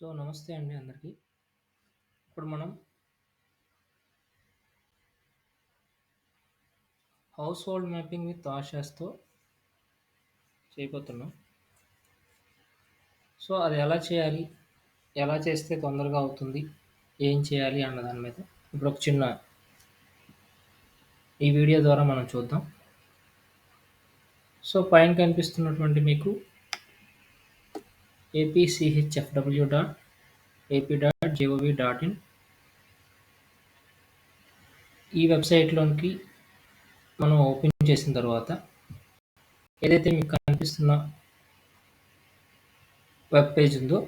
So, నమస్తే అండి అందరికీ ఇప్పుడు మనం హౌస్ హోల్డ్ మ్యాపింగ్ విత్ ఆషాస్‌తో చేయబోతున్నాం. సో, అది ఎలా చేయాలి? ఎలా చేస్తే తొందరగా అవుతుంది? ఏం చేయాలి? అన్న దాని మీద ఇప్పుడు ఒక చిన్న ఈ వీడియో ద్వారా మనం చూద్దాం. సో, పైన కనిపిస్తున్నటువంటి మీకు APCHFW dot AP dot GOV dot in ఈ వెబ్‌సైట్‌లోనికి మనం ఓపెన్ చేసిన తర్వాత ఏదైతే మీకు కనిపిస్తున్న వెబ్ పేజ్ ఉందో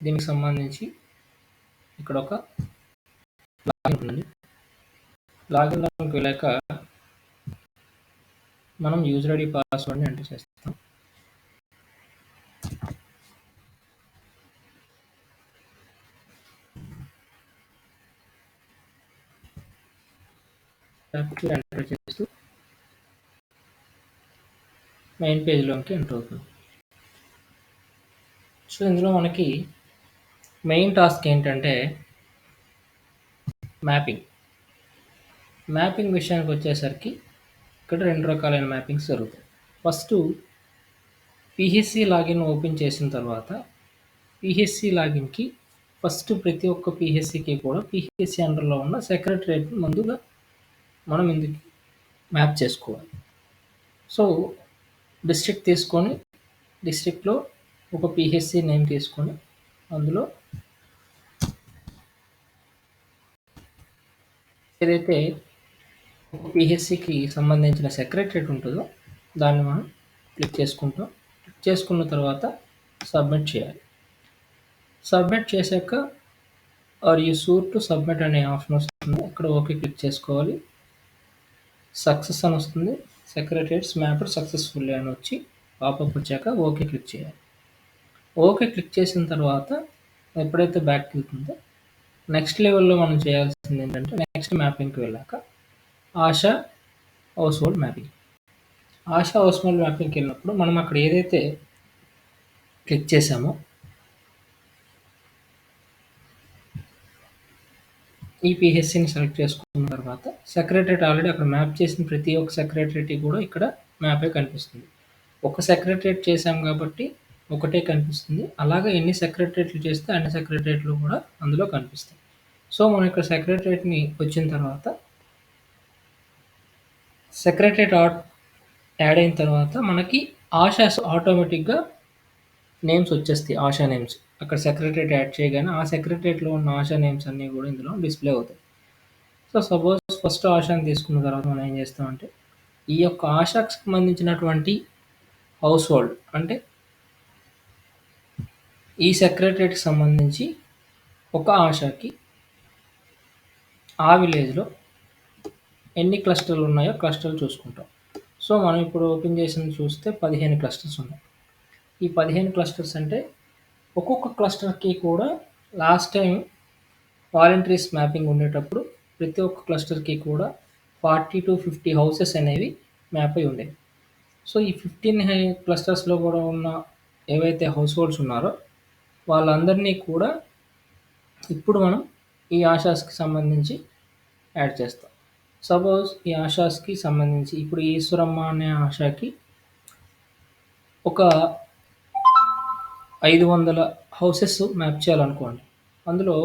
దీనికి సంబంధించి ఇక్కడ ఒక లాగిన్ ఉంటుంది. లాగిన్‌లోకి వెళ్ళాక మనం యూజర్ ఐడి పాస్వర్డ్‌ని ఎంటర్ చేస్తాం. క్యాప్చర్ ఎంటర్ చేస్తూ మెయిన్ పేజ్‌లోకి ఎంటర్ అవుతుంది. సో, ఇందులో మనకి మెయిన్ టాస్క్ ఏంటంటే మ్యాపింగ్. మ్యాపింగ్ విషయానికి వచ్చేసరికి ఇక్కడ రెండు రకాలైన మ్యాపింగ్స్ జరుగుతాయి. ఫస్ట్ పిహెచ్సి లాగిన్ ఓపెన్ చేసిన తర్వాత పిహెచ్సి లాగిన్‌కి ఫస్ట్ ప్రతి ఒక్క పిహెచ్సికి కూడా పిహెచ్సి అండర్‌లో ఉన్న సెక్రటరేట్ ముందుగా మనం ఇందుకు మ్యాప్ చేసుకోవాలి. సో, డిస్ట్రిక్ట్ తీసుకొని డిస్ట్రిక్ట్‌లో ఒక పిహెచ్సి నేమ్ తీసుకొని అందులో ఏదైతే పిహెచ్సికి సంబంధించిన సెక్రటరేట్ ఉంటుందో దాన్ని మనం క్లిక్ చేసుకుంటాం. క్లిక్ చేసుకున్న తర్వాత సబ్మిట్ చేయాలి. సబ్మిట్ చేశాక are you sure to submit అనే ఆప్షన్ వస్తుంది. ఇక్కడ ఓకే క్లిక్ చేసుకోవాలి. సక్సెస్ అని వస్తుంది. సెక్రటేట్స్ మ్యాప్డ్ సక్సెస్‌ఫుల్లీ అని వచ్చి పాపప్ వచ్చాక ఓకే క్లిక్ చేయాలి. ఓకే క్లిక్ చేసిన తర్వాత ఎప్పుడైతే బ్యాక్ వెళ్తుందో నెక్స్ట్ లెవెల్‌లో మనం చేయాల్సింది ఏంటంటే నెక్స్ట్ మ్యాపింగ్‌కి వెళ్ళాక ASHA household mapping. ASHA household మ్యాపింగ్‌కి వెళ్ళినప్పుడు మనం అక్కడ ఏదైతే క్లిక్ చేసామో ఈ సెలెక్ట్ చేసుకున్న తర్వాత సెక్రటరేట్ ఆల్రెడీ అక్కడ మ్యాప్ చేసిన ప్రతి ఒక్క సెక్రటరేట్ కూడా ఇక్కడ మ్యాపే కనిపిస్తుంది. ఒక సెక్రటరేట్ చేసాం కాబట్టి ఒకటే కనిపిస్తుంది. అలాగే ఎన్ని సెక్రటరేట్లు చేస్తే అన్ని సెక్రటరేట్లు కూడా అందులో కనిపిస్తాయి. సో, మనం ఇక్కడ సెక్రటరేట్‌ని వచ్చిన తర్వాత సెక్రటరేట్ యాడ్ అయిన తర్వాత మనకి ఆశాస్ ఆటోమేటిక్‌గా నేమ్స్ వచ్చేస్తాయి. ఆషా నేమ్స్. అక్కడ సెక్రటరేట్ యాడ్ చేయగానే ఆ సెక్రటరేట్‌లో ఉన్న ఆషా నేమ్స్ అన్నీ కూడా ఇందులో డిస్‌ప్లే అవుతాయి. సో, సపోజ్ ఫస్ట్ ఆషాని తీసుకున్న తర్వాత మనం ఏం చేస్తామంటే ఈ యొక్క ఆశాకు సంబంధించినటువంటి హౌస్ హోల్డ్ అంటే ఈ సెక్రటరేట్‌కి సంబంధించి ఒక ఆశాకి ఆ విలేజ్‌లో ఎన్ని క్లస్టర్‌లు ఉన్నాయో క్లస్టర్‌లు చూసుకుంటాం. సో, మనం ఇప్పుడు ఓపెన్ చేసిన చూస్తే 15 క్లస్టర్స్ ఉన్నాయి. ఈ 15 క్లస్టర్స్ అంటే ఒక్కొక్క క్లస్టర్‌కి కూడా లాస్ట్ టైం వాలంటీర్స్ మ్యాపింగ్ ఉండేటప్పుడు ప్రతి ఒక్క క్లస్టర్‌కి కూడా 40-50 హౌసెస్ అనేవి మ్యాప్ అయి ఉండేవి. సో, ఈ 15 హై క్లస్టర్స్‌లో కూడా ఉన్న ఏవైతే హౌస్ హోల్డ్స్ ఉన్నారో వాళ్ళందరినీ కూడా ఇప్పుడు మనం ఈ ఆషాస్‌కి సంబంధించి యాడ్ చేస్తాం. సపోజ్ ఈ ఆషాస్‌కి సంబంధించి ఇప్పుడు ఈశ్వరమ్మ అనే ఆశాకి ఒక 500 హౌసెస్ మ్యాప్ చేయాలనుకోండి. అందులో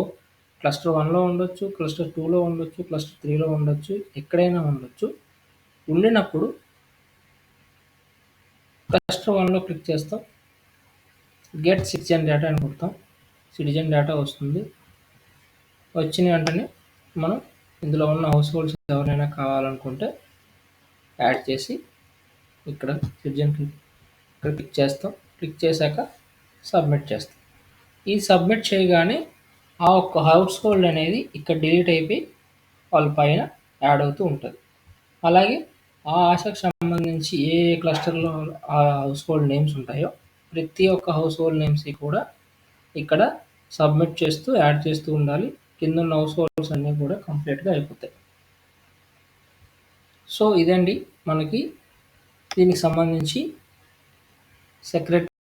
క్లస్టర్ వన్లో ఉండొచ్చు, క్లస్టర్ టూలో ఉండొచ్చు, క్లస్టర్ త్రీలో ఉండొచ్చు, ఎక్కడైనా ఉండొచ్చు. ఉండినప్పుడు క్లస్టర్ వన్లో క్లిక్ చేస్తాం. గెట్ సిటిజన్ డేటా అని కొడతాం. సిటిజన్ డేటా వస్తుంది. వచ్చిన వెంటనే మనం ఇందులో ఉన్న హౌస్ హోల్డ్స్ ఎవరైనా కావాలనుకుంటే యాడ్ చేసి ఇక్కడ సిటిజన్ ఇక్కడ క్లిక్ చేస్తాం. క్లిక్ చేశాక సబ్మిట్ చేస్తాం. ఈ సబ్మిట్ చేయగానే ఆ ఒక్క హౌస్ హోల్డ్ అనేది ఇక్కడ డిలీట్ అయిపోయి వాళ్ళ పైన యాడ్ అవుతూ ఉంటుంది అలాగే ఆ ఆశకు సంబంధించి ఏ ఏ క్లస్టర్‌లో ఆ హౌస్ హోల్డ్ నేమ్స్ ఉంటాయో ప్రతి ఒక్క హౌస్ హోల్డ్ నేమ్స్‌కి కూడా ఇక్కడ సబ్మిట్ చేస్తూ యాడ్ చేస్తూ ఉండాలి. కింద ఉన్న హౌస్ హోల్డ్స్ అన్నీ కూడా కంప్లీట్‌గా అయిపోతాయి. సో, ఇదండి మనకి దీనికి సంబంధించి సెక్రటరీ